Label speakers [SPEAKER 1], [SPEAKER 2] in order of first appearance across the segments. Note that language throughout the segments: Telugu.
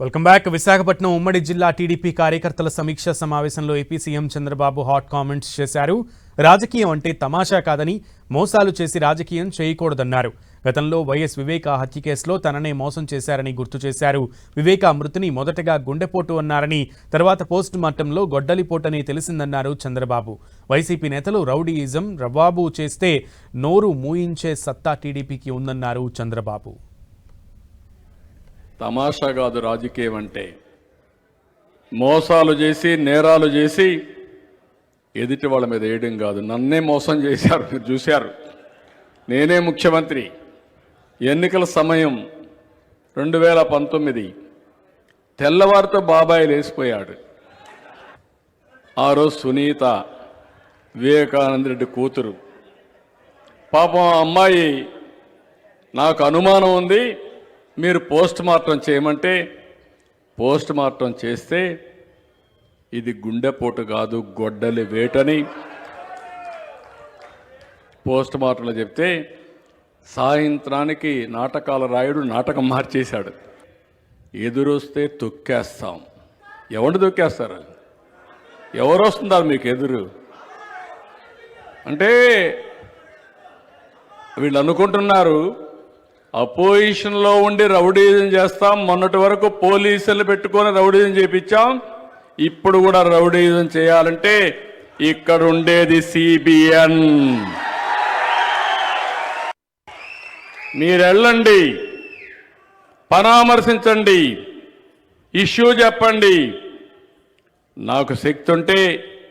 [SPEAKER 1] వెల్కమ్ బ్యాక్ విశాఖపట్నం ఉమ్మడి జిల్లా టీడీపీ కార్యకర్తల సమీక్ష సమావేశంలో AP CM Chandrababu hot comments చేశారు. రాజకీయం అంటే తమాషా కాదని మోసాలు చేసి రాజకీయం చేయకూడదన్నారు. గతంలో వైఎస్ వివేక హత్య కేసులో తననే మోసం చేశారని గుర్తు చేశారు. వివేక మృతిని మొదటగా గుండెపోటు అన్నారని తర్వాత పోస్ట్ మార్టంలో గొడ్డలిపోటని తెలిసిందన్నారు చంద్రబాబు. వైసీపీ నేతలు రౌడీయిజం రవాబు చేస్తే నోరు మూయించే సత్తా టీడీపీకి ఉందన్నారు చంద్రబాబు.
[SPEAKER 2] తమాషా కాదు రాజకీయం అంటే. మోసాలు చేసి నేరాలు చేసి ఎదుటి వాళ్ళ మీద వేయడం కాదు. నన్నే మోసం చేశారు మీరు చూశారు. నేనే ముఖ్యమంత్రి. ఎన్నికల సమయం రెండు వేల పంతొమ్మిది. తెల్లవారితో బాబాయి లేచిపోయాడు. ఆ రోజు సునీత వివేకానంద రెడ్డి కూతురు. పాపం ఆ అమ్మాయి నాకు అనుమానం ఉంది. మీరు పోస్ట్ మార్టం చేయమంటే పోస్ట్ మార్టం చేస్తే ఇది గుండెపోటు కాదు గొడ్డలి వేటని. పోస్ట్ మార్టంలో చెప్తే సాయంత్రానికి నాటకాల రాయుడు నాటకం మార్చేశాడు. ఎదురొస్తే తొక్కేస్తాం. ఎవరిని తొక్కేస్తారు? ఎవరు వస్తున్నారు మీకు ఎదురు? అంటే వీళ్ళు అనుకుంటున్నారు అపోజిషన్లో ఉండి రౌడీజం చేస్తాం. మొన్నటి వరకు పోలీసులు పెట్టుకొని రౌడీజం చేపించాం. ఇప్పుడు కూడా రౌడీజం చేయాలంటే ఇక్కడ ఉండేది సిబిఎన్ మీరెళ్ళండి పరామర్శించండి. ఇష్యూ చెప్పండి. నాకు శక్తి ఉంటే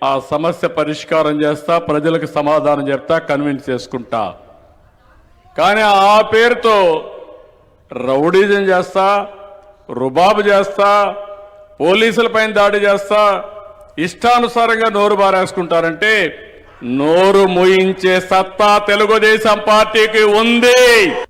[SPEAKER 2] ఆ సమస్య పరిష్కారం చేస్తా ప్రజలకు సమాధానం చెప్తా కన్విన్స్ చేసుకుంటా. కానీ ఆ పేరుతో రౌడీజం చేస్తా రుబాబు చేస్తా పోలీసులపైన దాడి చేస్తా ఇష్టానుసారంగా నోరు బారేసుకుంటారంటే నోరు ముయించే సత్తా తెలుగుదేశం పార్టీకి ఉంది.